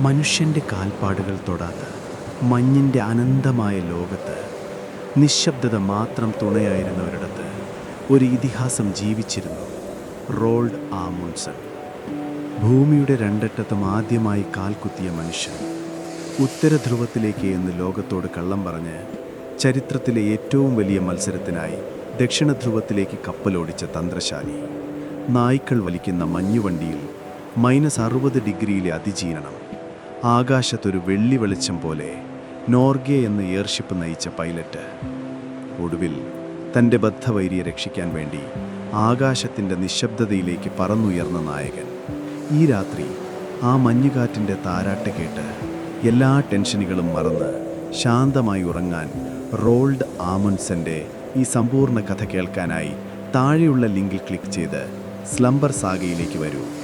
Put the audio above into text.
മനുഷ്യന്റെ കാൽപ്പാടുകൾ തൊടാത്ത മഞ്ഞിന്റെ അനന്തമായ ലോകത്ത് നിശബ്ദത മാത്രം തുണയായിരുന്നവരിടത്ത് ഒരു ഇതിഹാസം ജീവിച്ചിരുന്നു റോൾഡ് ആമുൺസൺ ഭൂമിയുടെ രണ്ടറ്റത്തും ആദ്യമായി കാൽകുത്തിയ മനുഷ്യൻ ഉത്തരധ്രുവത്തിലേക്ക് എന്ന് ലോകത്തോട് കള്ളം പറഞ്ഞ് ചരിത്രത്തിലെ ഏറ്റവും വലിയ മത്സരത്തിനായി ദക്ഷിണധ്രുവത്തിലേക്ക് കപ്പലോടിച്ച തന്ത്രശാലി. നായ്ക്കൾ വലിക്കുന്ന മഞ്ഞുവണ്ടിയിൽ മൈനസ് അറുപത് ഡിഗ്രിയിലെ അതിജീവനം ആകാശത്തൊരു വെള്ളി വെളിച്ചം പോലെ നോർഗെ എന്ന എയർഷിപ്പ് നയിച്ച പൈലറ്റ്. ഒടുവിൽ തന്റെ ബദ്ധവൈരിയെ രക്ഷിക്കാൻ വേണ്ടി ആകാശത്തിന്റെ നിശബ്ദതയിലേക്ക് പറന്നുയർന്ന നായകൻ. ഈ രാത്രി ആ മഞ്ഞുകാറ്റിന്റെ താരാട്ട് കേട്ട് എല്ലാ ടെൻഷനുകളും മറന്ന് ശാന്തമായി ഉറങ്ങാൻ റോൾഡ് ആമൺസന്റെ ഈ സമ്പൂർണ കഥ കേൾക്കാനായി താഴെയുള്ള ലിങ്കിൽ ക്ലിക്ക് ചെയ്ത് സ്ലംബർ സാഗയിലേക്ക് വരൂ.